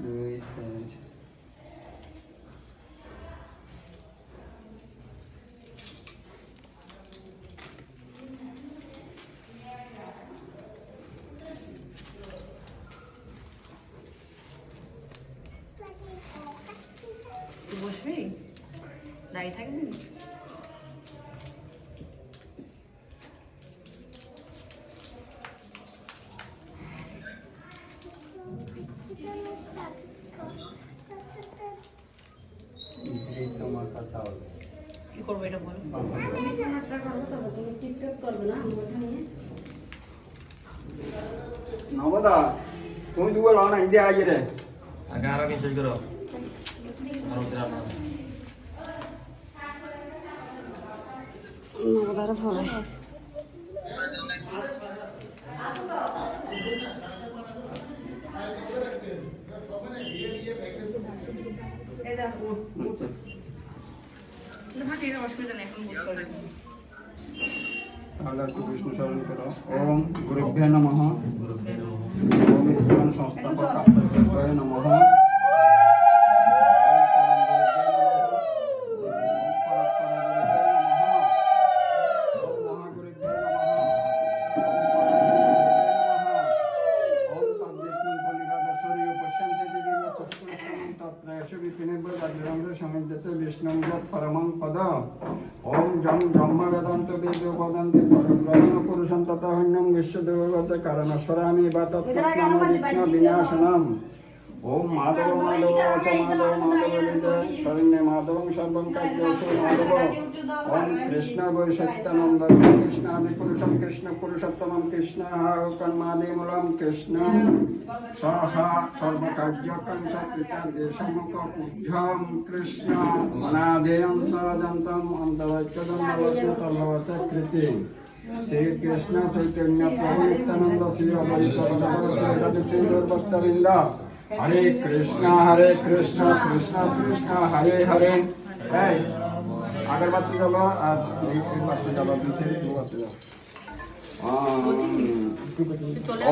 dois, sete. Tu bosbei? Daí tá bonito. তোমার কাছে হবে। কি করব এটা বল? নবদা তুমি দুটো লাও না ইন্ডিয়া আগে রে। আগে আরও কিছু করো। আরও দিরা না ভাটি এটা অসুবিধা নেই এখন বুঝতে পারবি তাহলে বিষ্ণু স্মরণ করো। ওম গুরুভ্যে নমঃ ওম ইস্কন সংস্থাপক নমঃ বিষ্ণু পরমং পদ। ওম জম ব্রহ্ম বেদান্ত বেদ বদন্তি পরব্রহ্ম পুরুষম ততহন্যম বিশ্বদেবগত কারণস্বরামি বা তৎপ্রজ্ঞান বিঘ্ন বিনাশনম ওম মাধব মাধব চ মাধব মাধব হৃদয় শরণ্যে মাধবং সর্বং কার্যসু মাধব। ওম কৃষ্ণ বৈশিষ্ট্যানন্দ কৃষ্ণাদি পুরুষম কৃষ্ণ পুরুষোত্তমম কৃষ্ণ কন্মাদিমূলম কৃষ্ণ। সহা সর্বকার্যকং সকৃতা দেশমুখ উদ্ধম কৃষ্ণ অনাদেয়ন্ত যন্তম অন্তরৈক্যদন্ডবর্তলভতে কৃতি শ্রীকৃষ্ণ চৈতন্য প্রভু নিত্যানন্দ শ্রী হরে কৃষ্ণ হরে কৃষ্ণ কৃষ্ণ কৃষ্ণ হরে হরে। আগরবাতি জ্বালা আর বাতি জ্বালা পিছিয়ে দু বাতি জ্বালা।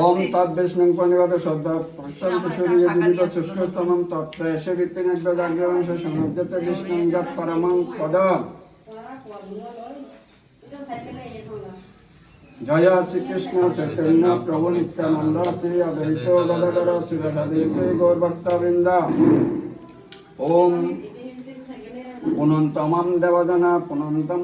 ওম তদ্বিষ্ণুং পণিবাদ শ্রদ্ধা প্রশান্ত সূর্য বিবিধ শুষ্কস্তমম তত্প্রেষে বিপিনদ্য জাগ্রবংশ সমুদ্রতে বিষ্ণুং যৎ পরমং পদ জয় শ্রীকৃষ্ণ, চৈতন্য, প্রভু নিত্যানন্দ, শ্রী অদ্বৈত গদাধর শিরসাদি শ্রী গৌরভক্তবৃন্দ। ওম। পুনন্তমম দেবজনা পুনন্তম